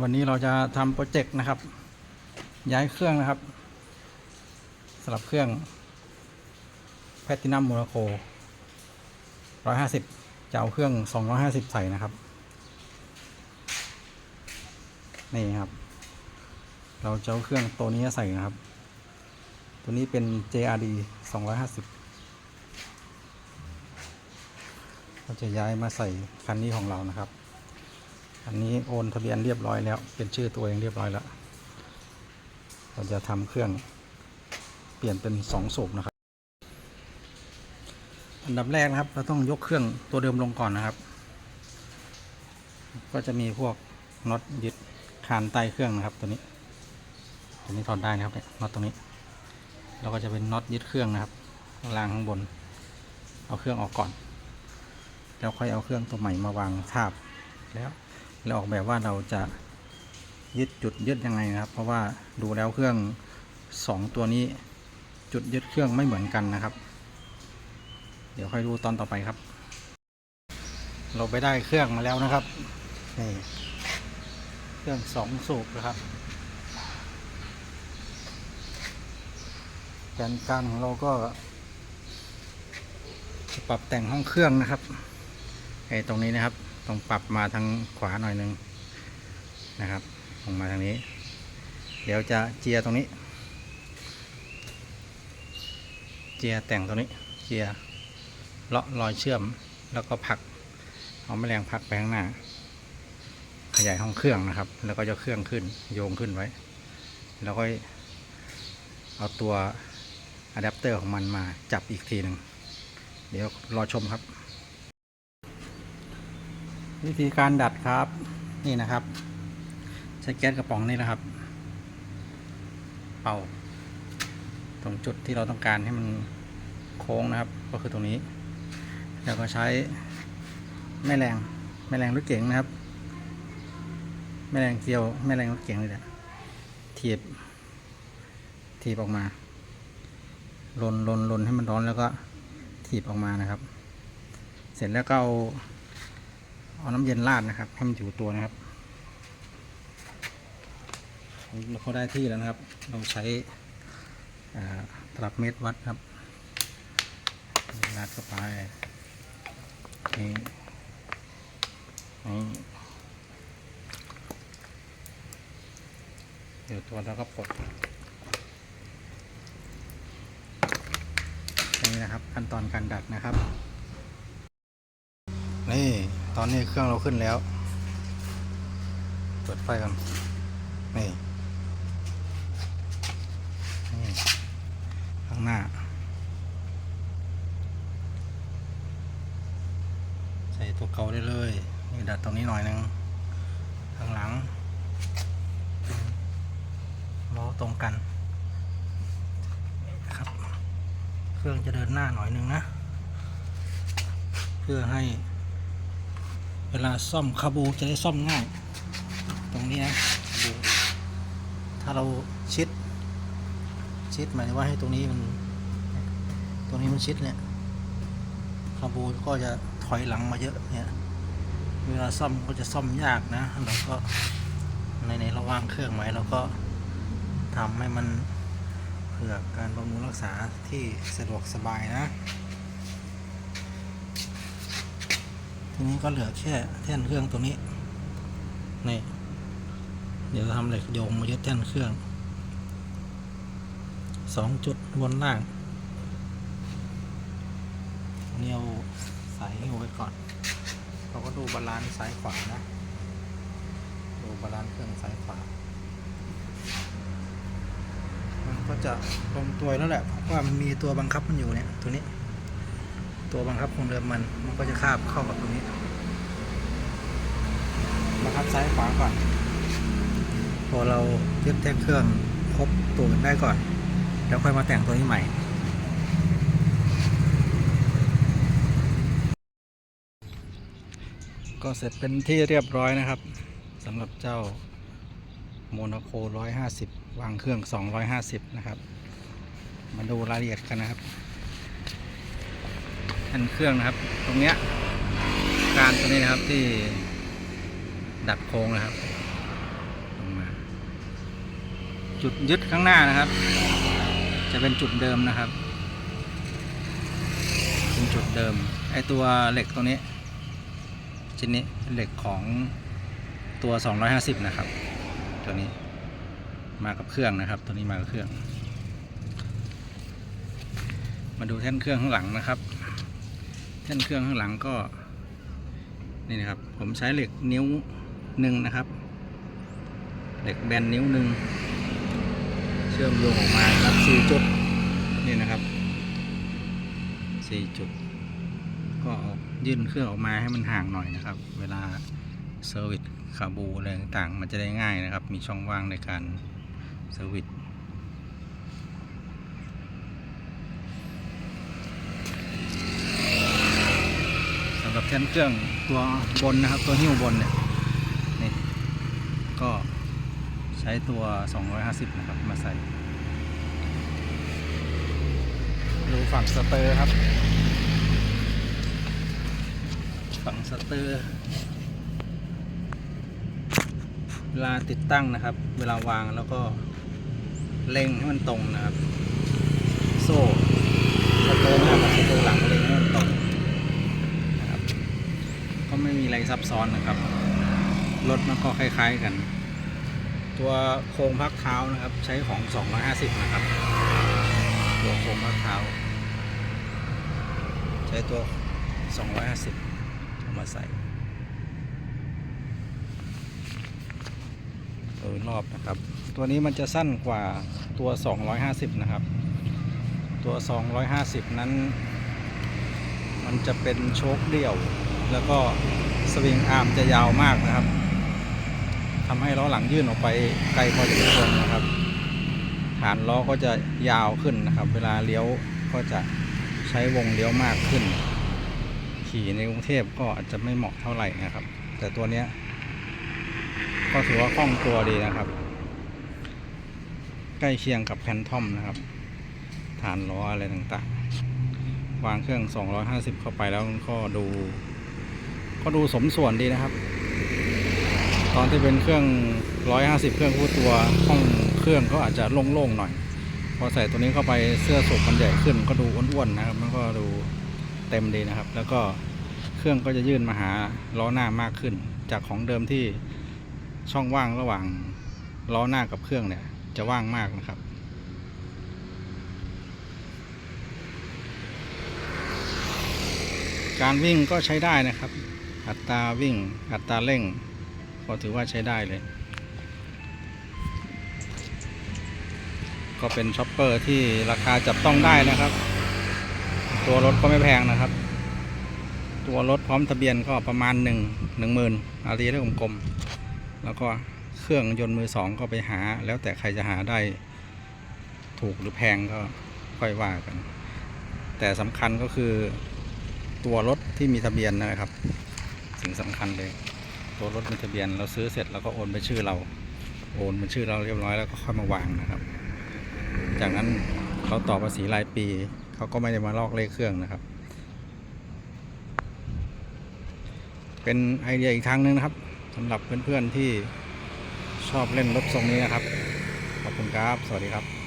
วันนี้เราจะทำโปรเจกต์นะครับ ย้ายเครื่องนะครับสลับเครื่องแพตตินัมโมนาโค150 จะเอาเครื่อง 250 ใส่นะครับ นี่ครับ เราจะเอาเครื่องตัวนี้ใส่นะครับ ตัวนี้เป็น JRD 250 เราจะย้ายมาใส่คันนี้ของเรานะครับ อันนี้โอนทะเบียนเรียบร้อยแล้ว เป็นชื่อตัวเองเรียบร้อยแล้ว เราจะทำเครื่องเปลี่ยนเป็นสองสูบนะครับ อันดับแรกนะครับ เราต้องยกเครื่องตัวเดิมลงก่อนนะครับ ก็จะมีพวกน็อตยึดคานใต้เครื่องนะครับ ตัวนี้ ตัวนี้ถอดได้นะครับเนี่ยน็อตตรงนี้ เราก็จะเป็นน็อตยึดเครื่องนะครับข้างล่างข้างบน เอาเครื่องออกก่อน แล้วค่อยเอาเครื่องตัวใหม่มาวางทาบแล้ว แล้วออกแบบว่าเราจะยึดจุดยึดยังไงนะครับ เพราะว่าดูแล้วเครื่องสองตัวนี้จุดยึดเครื่องไม่เหมือนกันนะครับ เดี๋ยวค่อยดูตอนต่อไปครับ เราไปได้เครื่องมาแล้วนะครับนี่เครื่องสองสูบนะครับแผนการของเราก็จะปรับแต่งห้องเครื่องนะครับไอ้ตรงนี้นะครับ ต้องปรับมาทางขวาหน่อยหนึงนะครับลงมาทางนี้ เดี๋ยวจะเจียร์ตรงนี้ เจียร์แต่งตรงนี้ เจียร์เลาะรอยเชื่อมแล้วก็ผักเอาแมลงผักไปข้างหน้า ขยายห้องเครื่องนะครับ แล้วก็จะเครื่องขึ้นโยงขึ้นไว้ แล้วก็เอาตัวอะแดปเตอร์ของมันมาจับอีกทีหนึ่งเดี๋ยวรอชมครับ วิธีการดัดครับนี่นะครับ ใช้แก๊สกระป๋องนี่นะครับ เป่า ตรงจุดที่เราต้องการให้มันโค้งนะครับ ก็คือตรงนี้แล้วก็ใช้แม่แรงแม่แรงรถเก๋งนะครับ แม่แรงเกลียวแม่แรงรถเก๋งเลยแหละถีบถีบออกมาลนลนลนให้มันร้อนแล้วก็ถีบออกมานะครับ เสร็จแล้วก็เอา เอาน้ำเย็นราดนะครับให้มันอยู่ตัวนะครับเราเขาได้ที่แล้วนะครับ เราใช้ตลับเมตรวัดครับราดเข้าไปนี่นี่อยู่ตัวแล้วก็ปลดนี่นะครับขั้นตอนการดัดนะครับ นี่ ตอนนี้เครื่องเราขึ้นแล้ว เปิดไฟกันนี่นี่ข้างหน้า ใส่ตัวเก่าได้เลยนี่ดัดตรงนี้หน่อยหนึงข้างหลังล้อตรงกันครับ เครื่องจะเดินหน้าหน่อยหนึงนะ เพื่อให้ เวลาซ่อมคาบูจะได้ซ่อมง่าย ตรงนี้นะถ้าเราชิด ชิดหมายถึงว่าให้ตรงนี้มัน ตรงนี้มันชิดเนี่ยคาบูก็จะถอยหลังมาเยอะเนี่ยเวลาซ่อมก็จะซ่อมยากนะเราก็ในในระหว่างเครื่องไว้เราก็ทำให้มันเผื่อการบำรุงรักษาที่สะดวกสบายนะ ทีนี้ก็เหลือแค่แท่นเครื่องตัวนี้นี่เดี๋ยวทำเหล็กโยงมายึดแท่นเครื่องสองจุดบนล่างเนี่เอาสายหิ้วไว้ก่อน เราก็ดูบาลานซ์ซ้ายขวานะ ดูบาลานซ์เครื่องซ้ายขวา มันก็จะลงตัวแล้วแหละ เพราะว่ามันมีตัวบังคับมันอยู่เนี่ย ตัวนี้ ตัวบังคับของเดิมมัน มันก็จะคาบเข้ากับตรงนี้บังคับซ้ายขวาก่อน พอเรายึดแท่งเครื่องครบตัวมันได้ก่อน แล้วค่อยมาแต่งตัวนี้ใหม่ ก็เสร็จเป็นที่เรียบร้อยนะครับสำหรับเจ้าโมนาโค 150 วางเครื่อง 250 นะครับ มาดูรายละเอียดกันนะครับ อันเครื่องนะครับ ตรงเนี้ยการตัวนี้นะครับที่ดัดโค้งนะครับลงมาจุดยึดข้างหน้านะครับ จะเป็นจุดเดิมนะครับเป็นจุดเดิมไอตัวเหล็กตัวนี้ชิ้นนี้เป็นเหล็กของตัว 250 นะครับ ตัวนี้มากับเครื่องนะครับ ตัวนี้มากับเครื่อง มาดูแท่นเครื่องข้างหลังนะครับ แท่นเครื่องข้างหลังก็นี่นะครับ ผมใช้เหล็กนิ้วหนึ่งนะครับ เหล็กแบนนิ้วหนึ่งเชื่อมโยงออกมาครับสี่จุดนี่นะครับสี่จุด ก็เอายื่นเครื่องออกมาให้มันห่างหน่อยนะครับ เวลาเซอร์วิสคาบูอะไรต่างๆ มันจะได้ง่ายนะครับ มีช่องว่างในการเซอร์วิส สำหรับแท่นเครื่องตัวบนนะครับ ตัวหิ้วบนเนี่ยนี่ก็ใช้ตัว 250 นะครับ มาใส่ ดูฝั่งสเตอร์ครับ ฝั่งสเตอร์เวลาติดตั้งนะครับ เวลาวางแล้วก็เล็งให้มันตรงนะครับ โซ่สเตอร์หน้ากับสเตอร์หลังเล็งให้มันตรง นะครับก็ไม่มี อะไรซับซ้อนนะครับ รถมันก็คล้าย ๆกัน ตัวโครงพักเท้านะครับ ใช้ของ 250 นะครับ ตัวโครงพักเท้า ใช้ตัว 250เอามาใส่โดยรอบนะครับ ตัวนี้มันจะสั้นกว่าตัว 250 นะครับ ตัว 250 นั้น มันจะเป็นโชคเดี่ยว แล้วก็สวิงอาร์มจะยาวมากนะครับทำให้ล้อหลังยื่นออกไปไกลพอสมควรนะครับฐานล้อก็จะยาวขึ้นนะครับ เวลาเลี้ยวก็จะใช้วงเลี้ยวมากขึ้น ขี่ในกรุงเทพก็อาจจะไม่เหมาะเท่าไหร่นะครับ แต่ตัวเนี้ยก็ถือว่าคล่องตัวดีนะครับ ใกล้เคียงกับแพนทอมนะครับ ฐานล้ออะไรต่างๆ วางเครื่อง 250 เข้าไปแล้วก็ดู ก็ดูสมส่วนดีนะครับ ตอนที่เป็นเครื่อง 150 เครื่องคู่ตัวห้องเครื่องก็อาจจะโล่งๆหน่อย พอใส่ตัวนี้เข้าไปเสื้อสูบมันใหญ่ขึ้นก็ดูอ้วนๆนะครับ มันก็ดูเต็มดีนะครับ แล้วก็เครื่องก็จะยื่นมาหาล้อหน้ามากขึ้น จากของเดิมที่ช่องว่างระหว่างล้อหน้ากับเครื่องเนี่ยจะว่างมากนะครับการวิ่งก็ใช้ได้นะครับ อัตราวิ่ง อัตราเร่ง ก็ถือว่าใช้ได้เลย ก็เป็นช็อปเปอร์ที่ราคาจับต้องได้นะครับ ตัวรถก็ไม่แพงนะครับ ตัวรถพร้อมทะเบียนก็ประมาณหนึ่งหนึ่งหมื่นอารีได้กลมๆแล้วก็เครื่องยนต์มือสองก็ไปหา แล้วแต่ใครจะหาได้ถูกหรือแพงก็ค่อยว่ากัน แต่สำคัญก็คือตัวรถที่มีทะเบียนนะครับ สิ่งสำคัญเลย ตัวรถมีทะเบียนเราซื้อเสร็จแล้วก็โอนไปชื่อเรา โอนเป็นชื่อเราเรียบร้อยแล้วก็ค่อยมาวางนะครับ จากนั้นเราต่อภาษีรายปีเขาก็ไม่ได้มาลอกเลขเครื่องนะครับ เป็นไอเดียอีกทางหนึงนะครับสำหรับเพื่อนๆที่ชอบเล่นรถทรงนี้นะครับ ขอบคุณครับ สวัสดีครับ